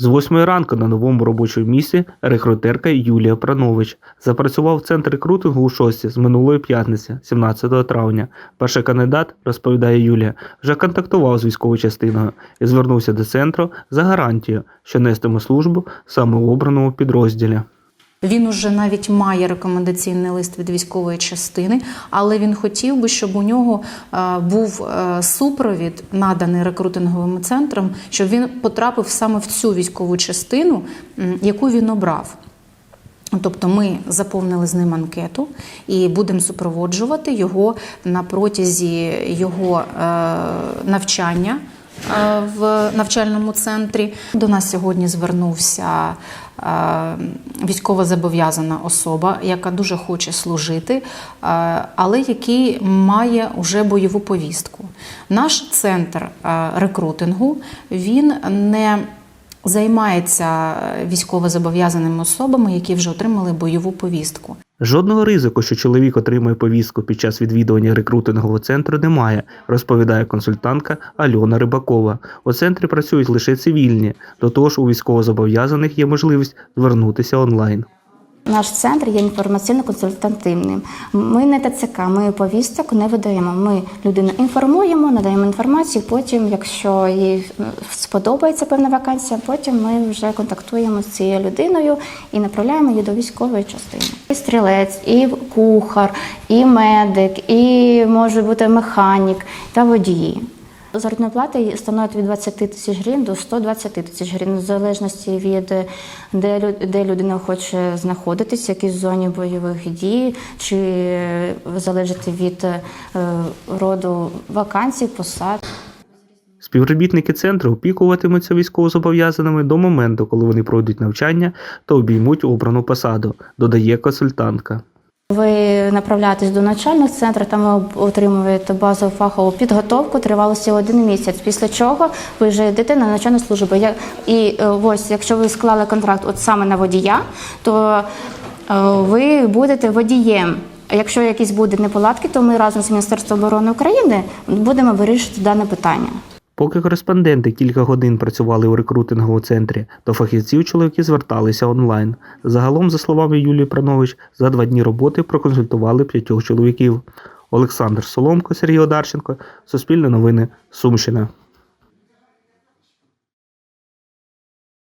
З восьмої ранку на новому робочому місці рекрутерка Юлія Пранович запрацював в центр рекрутингу у шості з минулої п'ятниці, 17 травня. Перший кандидат, розповідає Юлія, вже контактував з військовою частиною і звернувся до центру за гарантією, що нестиме службу саме у обраному підрозділі. Він уже навіть має рекомендаційний лист від військової частини, але він хотів би, щоб у нього е, був е, супровід, наданий рекрутинговим центром, щоб він потрапив саме в цю військову частину, яку він обрав. Тобто ми заповнили з ним анкету і будемо супроводжувати його на протязі його е, навчання в навчальному центрі. До нас сьогодні звернувся е, військовозобов'язана особа, яка дуже хоче служити, е, але який має вже бойову повістку. Наш центр е, рекрутингу він не займається військовозобов'язаними особами, які вже отримали бойову повістку. Жодного ризику, що чоловік отримає повістку під час відвідування рекрутингового центру, немає, розповідає консультантка Альона Рибакова. У центрі працюють лише цивільні, до того ж у військовозобов'язаних є можливість звернутися онлайн. Наш центр є інформаційно-консультативним. Ми не ТЦК, ми повісток не видаємо. Ми людину інформуємо, надаємо інформацію. Потім, якщо їй е, сподобається певна вакансія, потім ми вже контактуємо з цією людиною і направляємо її до військової частини. І стрілець, і кухар, і медик, і може бути механік та водії. Заробітна плата становить від 20 тисяч гривень до 120 тисяч гривень, в залежності від де, де людина хоче знаходитися, в якій зоні бойових дій, чи е, залежить від е, роду вакансій, посад. Співробітники центру опікуватимуться військовозобов'язаними до моменту, коли вони пройдуть навчання та обіймуть обрану посаду, додає консультантка. Ви направляєтесь до навчального центру, там ви отримуєте базову фахову підготовку тривалості один місяць. Після чого ви вже йдете на навчальну службу. І е, ось, якщо ви склали контракт от саме на водія, то е, ви будете водієм. Якщо якісь будуть неполадки, то ми разом з Міністерством оборони України будемо вирішити дане питання. Поки кореспонденти кілька годин працювали у рекрутинговому центрі, до фахівців чоловіки зверталися онлайн. Загалом, за словами Юлії Пранович, за два дні роботи проконсультували п'ятьох чоловіків. Олександр Соломко, Сергій Одарченко, Суспільне новини, Сумщина.